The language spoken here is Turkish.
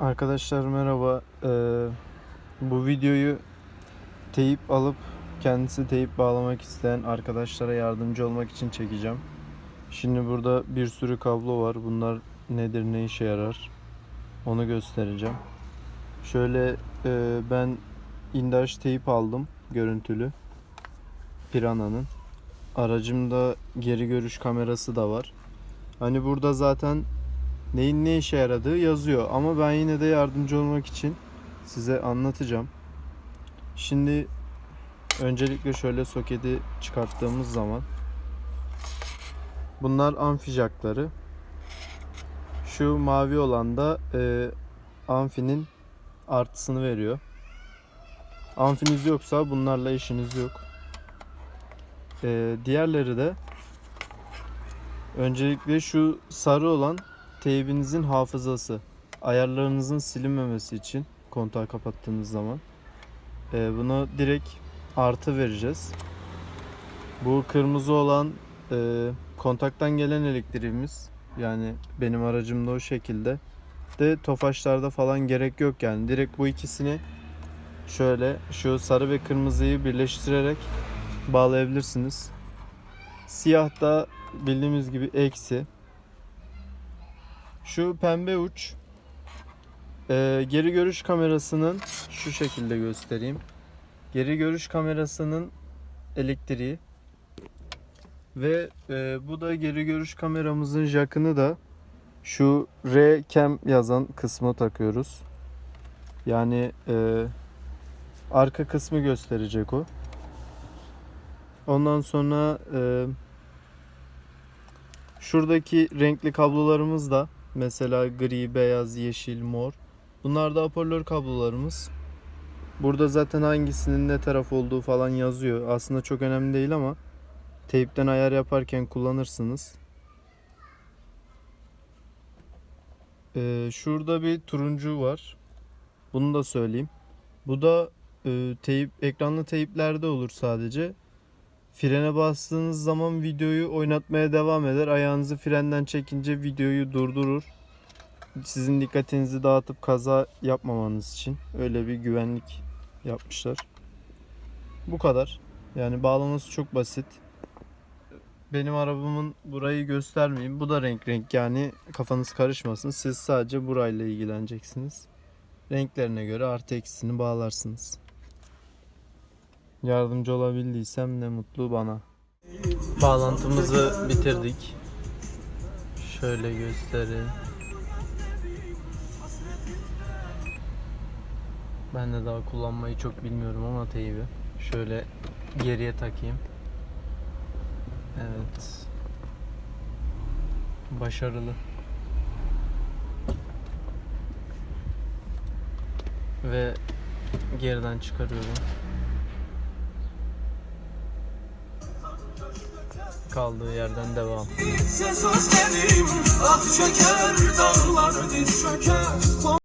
Arkadaşlar merhaba. Ee, bu videoyu teyip alıp kendisi teyip bağlamak isteyen arkadaşlara yardımcı olmak için çekeceğim. Şimdi burada bir sürü kablo var. Bunlar nedir, ne işe yarar? Onu göstereceğim. Şöyle e, ben indaş teyip aldım görüntülü. Piranha'nın. Aracımda geri görüş kamerası da var. Hani burada zaten neyin ne işe yaradığı yazıyor ama ben yine de yardımcı olmak için size anlatacağım. Şimdi öncelikle şöyle soketi çıkarttığımız zaman bunlar amfi jackları. Şu mavi olan da e, amfinin artısını veriyor. Amfiniz yoksa bunlarla işiniz yok. E, diğerleri de öncelikle şu sarı olan teybinizin hafızası. Ayarlarınızın silinmemesi için kontağı kapattığınız zaman. Ee, buna direkt artı vereceğiz. Bu kırmızı olan e, kontaktan gelen elektriğimiz. Yani benim aracımda o şekilde. De tofaşlarda falan gerek yok yani. Direkt bu ikisini şöyle şu sarı ve kırmızıyı birleştirerek bağlayabilirsiniz. Siyah da bildiğimiz gibi eksi. Şu pembe uç e, geri görüş kamerasının şu şekilde göstereyim. Geri görüş kamerasının elektriği ve e, bu da geri görüş kameramızın jackını da şu R cam yazan kısmı takıyoruz. Yani e, arka kısmı gösterecek o. Ondan sonra e, şuradaki renkli kablolarımız da Mesela gri, beyaz, yeşil, mor. Bunlar da hoparlör kablolarımız. Burada zaten hangisinin ne taraf olduğu falan yazıyor. Aslında çok önemli değil ama teypten ayar yaparken kullanırsınız. Ee, şurada bir turuncu var. Bunu da söyleyeyim. Bu da e, teyip ekranlı teyiplerde olur sadece. Frene bastığınız zaman videoyu oynatmaya devam eder. Ayağınızı frenden çekince videoyu durdurur. Sizin dikkatinizi dağıtıp kaza yapmamanız için öyle bir güvenlik yapmışlar. Bu kadar. Yani bağlaması çok basit. Benim arabamın burayı göstermeyeyim. Bu da renk renk yani kafanız karışmasın. Siz sadece burayla ilgileneceksiniz. Renklerine göre artı eksisini bağlarsınız. Yardımcı olabildiysem ne mutlu bana. Bağlantımızı bitirdik. Şöyle göstereyim. Ben de daha kullanmayı çok bilmiyorum ama teybi. Şöyle geriye takayım. Evet. Başarılı. Ve geriden çıkarıyorum. Kaldığı yerden devam. Ah